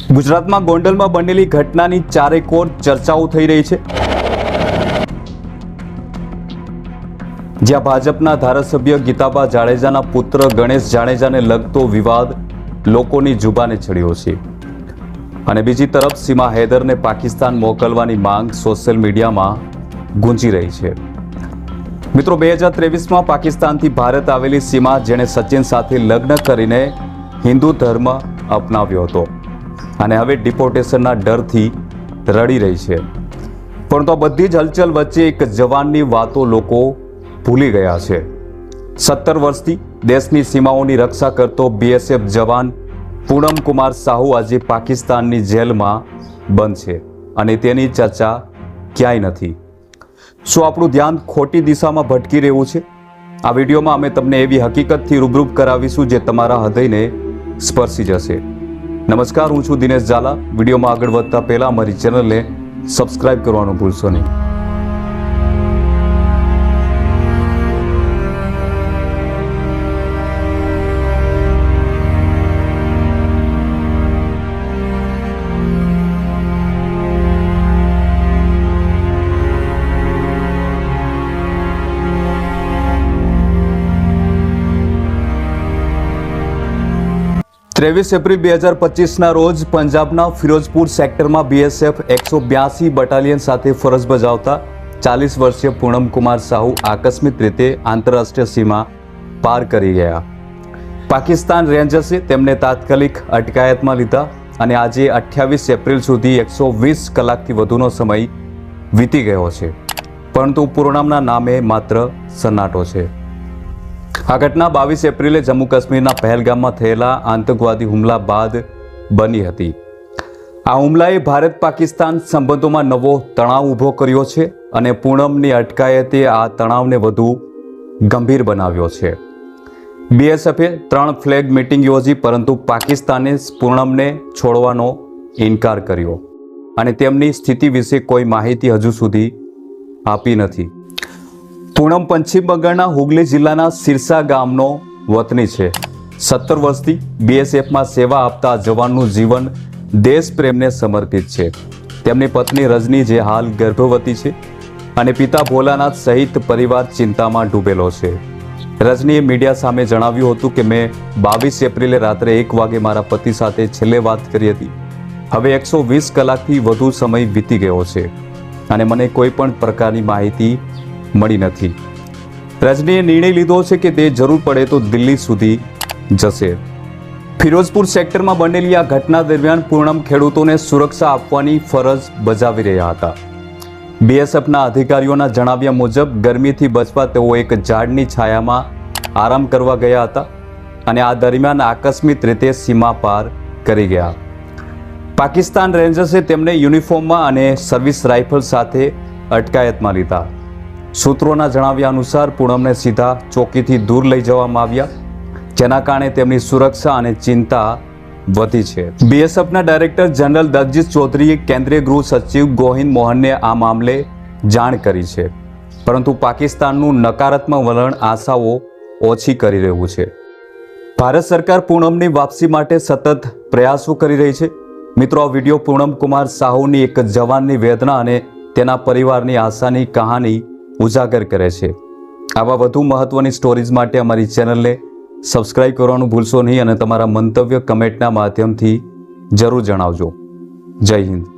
ગુજરાતમાં ગોંડલમાં બનેલી ઘટનાની ચારેકોર ચર્ચાઓ થઈ રહી છે. જ્યાં ભાજપના ધારાસભ્ય ગીતાબા જાડેજાના પુત્ર ગણેશ જાડેજાને લગતો વિવાદ લોકોની જુબાને ચડ્યો છે. અને બીજી તરફ સીમા હૈદરને પાકિસ્તાન મોકલવાની માંગ સોશિયલ મીડિયામાં ગુંજી રહી છે. મિત્રો, બે હજાર ત્રેવીસમાં પાકિસ્તાનથી ભારત આવેલી સીમા જેણે સચિન સાથે લગ્ન કરીને હિન્દુ ધર્મ અપનાવ્યો હતો. અને હવે ડિપોર્ટેશનના ડરથી રડી રહી છે. પરંતુ આ બધી જ હલચલ વચ્ચે એક જવાનની વાતો લોકો ભૂલી ગયા છે. સત્તર વર્ષથી દેશની સીમાઓની રક્ષા કરતો બીએસએફ જવાન પૂનમ કુમાર સાહુ આજે પાકિસ્તાનની જેલમાં બંધ છે અને તેની ચર્ચા ક્યાંય નથી. શું આપણું ધ્યાન ખોટી દિશામાં ભટકી રહ્યું છે? આ વિડીયોમાં અમે તમને એવી હકીકતથી રૂબરૂ કરાવીશું જે તમારા હૃદયને સ્પર્શી જશે. નમસ્કાર, હું છું દિનેશ ઝાલા. વિડીયોમાં આગળ વધતા પહેલા અમારી ચેનલને સબસ્ક્રાઇબ કરવાનું ભૂલશો નહીં. ત્રેવીસ એપ્રિલ બે હજાર પચીસના રોજ પંજાબના ફિરોજપુર સેક્ટરમાં બીએસએફ એકસો બ્યાસી બટાલિયન સાથે ફરજ બજાવતા ચાલીસ વર્ષીય પૂનમ કુમાર સાહુ આકસ્મિક રીતે આંતરરાષ્ટ્રીય સીમા પાર કરી ગયા. પાકિસ્તાન રેન્જર્સે તેમને તાત્કાલિક અટકાયતમાં લીધા અને આજે અઠ્યાવીસ એપ્રિલ સુધી એકસો વીસ કલાકથી વધુનો સમય વીતી ગયો છે. પરંતુ પૂર્ણમના નામે માત્ર સન્નાટો છે. આ ઘટના બાવીસ એપ્રિલે જમ્મુ કાશ્મીરના પહેલગામમાં થયેલા આતંકવાદી હુમલા બાદ બની હતી. આ હુમલાએ ભારત પાકિસ્તાન સંબંધોમાં નવો તણાવ ઊભો કર્યો છે અને પૂનમની અટકાયતે આ તણાવને વધુ ગંભીર બનાવ્યો છે. બીએસએફે ત્રણ ફ્લેગ મિટિંગ યોજી, પરંતુ પાકિસ્તાને પૂનમને છોડવાનો ઇનકાર કર્યો અને તેમની સ્થિતિ વિશે કોઈ માહિતી હજુ સુધી આપી નથી. પૂનમ પશ્ચિમ બંગાળના હુગલી જિલ્લાના સિરસા ગામનો વતની છે. સત્તર વર્ષથી બીએસએફમાં સેવા આપતા જવાનનું જીવન દેશ પ્રેમને સમર્પિત છે. તેમની પત્ની રજની જે હાલ ગર્ભવતી છે અને પિતા ભોલાનાથ સહિત પરિવાર ચિંતામાં ડૂબેલો છે. રજનીએ મીડિયા સામે જણાવ્યું હતું કે, મેં બાવીસ એપ્રિલે રાત્રે એક વાગે મારા પતિ સાથે છેલ્લે વાત કરી હતી. હવે એકસો વીસ કલાકથી વધુ સમય વીતી ગયો છે. અને મને કોઈ પણ પ્રકારની માહિતી મળી નથી. રજનીએ નિર્ણય લીધો છે કે તે જરૂર પડે તો દિલ્હી સુધી જશે. ફિરોઝપુર સેક્ટરમાં બનેલી આ ઘટના દરમિયાન પૂર્ણમ ખેડૂતોને સુરક્ષા આપવાની ફરજ બજાવી રહ્યા હતા. બીએસએફના અધિકારીઓના જણાવ્યા મુજબ, ગરમીથી બચવા તેઓ એક ઝાડની છાયામાં આરામ કરવા ગયા હતા અને આ દરમિયાન આકસ્મિક રીતે સીમા પાર કરી ગયા. પાકિસ્તાન રેન્જર્સે તેમને યુનિફોર્મમાં અને સર્વિસ રાઇફલ સાથે અટકાયતમાં લીધા. સૂત્રોના જણાવ્યા અનુસાર પૂનમને સીધા ચોકીથી દૂર લઈ જવામાં આવ્યા, જેના કારણે તેમની સુરક્ષા અને ચિંતા વધી છે. બીએસએફના ડાયરેક્ટર જનરલ દગજીત ચૌધરીએ કેન્દ્રીય ગૃહ સચિવ ગોહિંદ મોહનને આ મામલે જાણ કરી છે, પરંતુ પાકિસ્તાનનું નકારાત્મક વલણ આશાઓ ઓછી કરી રહ્યું છે. ભારત સરકાર પૂનમની વાપસી માટે સતત પ્રયાસો કરી રહી છે. મિત્રો, આ વીડિયો પૂનમ કુમાર સાહુની એક જવાનની વેદના અને તેના પરિવારની આશાની કહાની ઉજાગર કરે છે. આવા વધુ મહત્વની સ્ટોરીઝ માટે અમારી ચેનલને સબસ્ક્રાઇબ કરવાનું ભૂલશો નહીં અને તમારા મંતવ્ય કમેન્ટના માધ્યમથી જરૂર જણાવજો. જય હિન્દ.